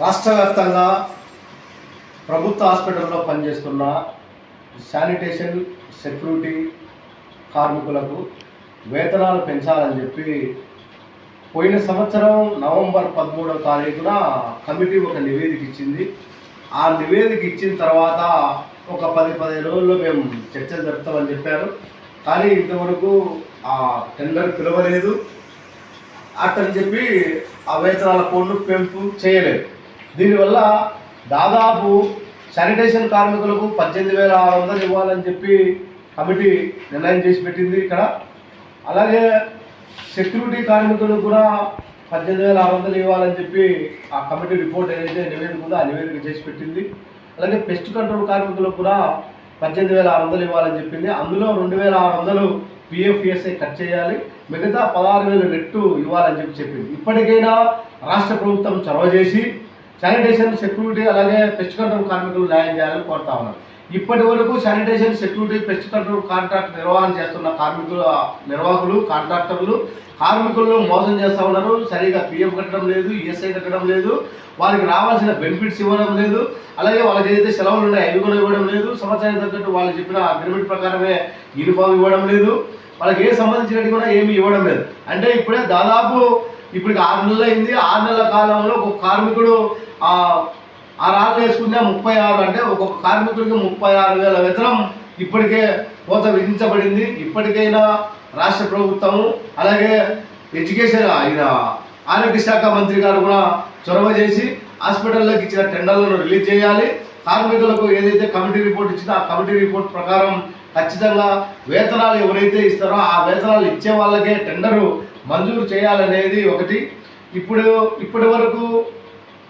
రాష్ట్ర వ్యాప్తంగా ప్రభుత్వ హాస్పిటల్లో పనిచేస్తున్న శానిటేషన్ సెక్యూరిటీ కార్మికులకు వేతనాలు పెంచాలని చెప్పి పోయిన సంవత్సరం నవంబర్ పదమూడవ తారీఖున కమిటీ ఒక నివేదిక ఇచ్చింది. ఆ నివేదిక ఇచ్చిన తర్వాత ఒక పది పదిహేను రోజుల్లో మేము చర్చలు జరుపుతామని చెప్పారు. కానీ ఇంతవరకు ఆ టెండర్ పిలవలేదు. అట్టని చెప్పి ఆ వేతనాల కోడ్ను పెంపు చేయలేదు. దీనివల్ల దాదాపు శానిటేషన్ కార్మికులకు పద్దెనిమిది వేల ఆరు వందలు ఇవ్వాలని చెప్పి కమిటీ నిర్ణయం చేసి పెట్టింది ఇక్కడ. అలాగే సెక్యూరిటీ కార్మికులకు కూడా పద్దెనిమిది వేల ఆరు వందలు ఇవ్వాలని చెప్పి ఆ కమిటీ రిపోర్ట్ ఏదైతే నివేదిక ఉందో ఆ నివేదిక చేసి పెట్టింది. అలాగే పెస్ట్ కంట్రోల్ కార్మికులకు కూడా పద్దెనిమిది వేల ఆరు వందలు ఇవ్వాలని చెప్పింది. అందులో రెండు వేల ఆరు వందలు పిఎఫ్ఎస్ఐ కట్ చేయాలి. మిగతా పదహారు వేలు నెట్టు ఇవ్వాలని చెప్పి చెప్పింది. ఇప్పటికైనా రాష్ట్ర ప్రభుత్వం చొరవ చేసి శానిటేషన్ సెక్యూరిటీ అలాగే పెస్ట్ కంట్రోల్ కార్మికులు న్యాయం చేయాలని కోరుతా ఉన్నాను ఇప్పటి వరకు sanitation security pest control contract నిర్వహణ చేస్తున్న కార్మికుల నిర్వాహకులు కాంట్రాక్టర్లు కార్మికులను మోసం చేస్తూ ఉన్నారు. సరిగా పిఎఫ్ కట్టడం లేదు ఈఎస్ఐ కట్టడం లేదు వారికి రావాల్సిన బెనిఫిట్స్ ఇవ్వడం లేదు అలాగే వాళ్ళకి ఏదైతే సెలవులు ఉన్నాయో అవి కూడా ఇవ్వడం లేదు. సంవత్సరానికి తగ్గట్టు వాళ్ళు చెప్పిన అగ్రిమెంట్ ప్రకారమే యూనిఫామ్ ఇవ్వడం లేదు. వాళ్ళకి ఏ సంబంధించినట్టు కూడా ఏమీ ఇవ్వడం లేదు. అంటే ఇప్పుడే దాదాపు ఇప్పటికి ఆరు నెలలు అయింది ఆరు నెలల కాలంలో ఒక కార్మికుడు ఆ రాళ్ళు వేసుకుంటే వేసుకునే ముప్పై ఆరు అంటే ఒక్కొక్క కార్మికుడికి ముప్పై ఆరు వేల వేతనం ఇప్పటికే కోత విధించబడింది. ఇప్పటికైనా రాష్ట్ర ప్రభుత్వము అలాగే ఎడ్యుకేషన్ ఆయన ఆరోగ్య శాఖ మంత్రి గారు కూడా చొరవ చేసి హాస్పిటల్లోకి ఇచ్చిన టెండర్లను రిలీజ్ చేయాలి. కార్మికులకు ఏదైతే కమిటీ రిపోర్ట్ ఇచ్చిందో ఆ కమిటీ రిపోర్ట్ ప్రకారం ఖచ్చితంగా వేతనాలు ఎవరైతే ఇస్తారో ఆ వేతనాలు ఇచ్చే వాళ్ళకే టెండరు మంజూరు చేయాలనేది ఒకటి. ఇప్పుడు ఇప్పటి వరకు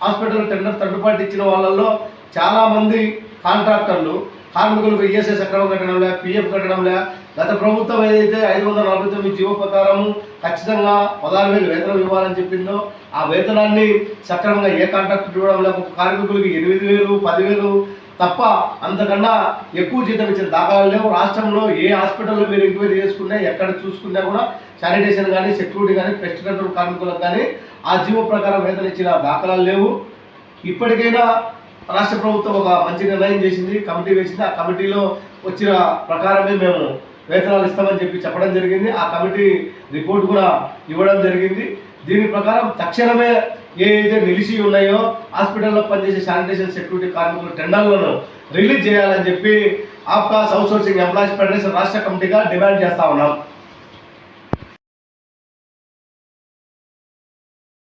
హాస్పిటల్ టెండర్ తడ్డుపాటు ఇచ్చిన వాళ్ళల్లో చాలామంది కాంట్రాక్టర్లు కార్మికులకు ఈఎస్ఐ సక్రమం కట్టడం లే పిఎఫ్ కట్టడం లే. గత ప్రభుత్వం ఏదైతే ఐదు వందల నలభై తొమ్మిది జీవో ప్రకారము ఖచ్చితంగా పదహారు వేలు వేతనం ఇవ్వాలని చెప్పిందో ఆ వేతనాన్ని సక్రమంగా ఏ కాంట్రాక్ట్ ఇవ్వడం లేక ఒక కార్మికులకి ఎనిమిది వేలు పదివేలు తప్ప అంతకన్నా ఎక్కువ జీతం ఇచ్చిన దాఖలాలు లేవు. రాష్ట్రంలో ఏ హాస్పిటల్లో మీరు ఎంక్వైరీ చేసుకున్నా ఎక్కడ చూసుకున్నా కూడా శానిటేషన్ కానీ సెక్యూరిటీ కానీ పెస్ట్ కంట్రోల్ కార్మికులకు కానీ ఆ జీవో ప్రకారం వేతన ఇచ్చిన దాఖలాలు లేవు. ఇప్పటికైనా రాష్ట్ర ప్రభుత్వం ఒక మంచి నిర్ణయం చేసింది కమిటీ వేసింది. ఆ కమిటీలో వచ్చిన ప్రకారమే మేము వేతనాలు ఇస్తామని చెప్పి చెప్పడం జరిగింది. ఆ కమిటీ రిపోర్ట్ కూడా ఇవ్వడం జరిగింది. దీని ప్రకారం తక్షణమే ఏ నిలిచి ఉన్నాయో హాస్పిటల్లో పనిచేసే శానిటేషన్ సెక్యూరిటీ కార్మికులు టెండర్లను రిలీజ్ చేయాలని చెప్పి ఆప్కాస్ అవుట్సోర్సింగ్ ఎంప్లాయీస్ ఫెడరేషన్ రాష్ట్ర కమిటీగా డిమాండ్ చేస్తా ఉన్నాం.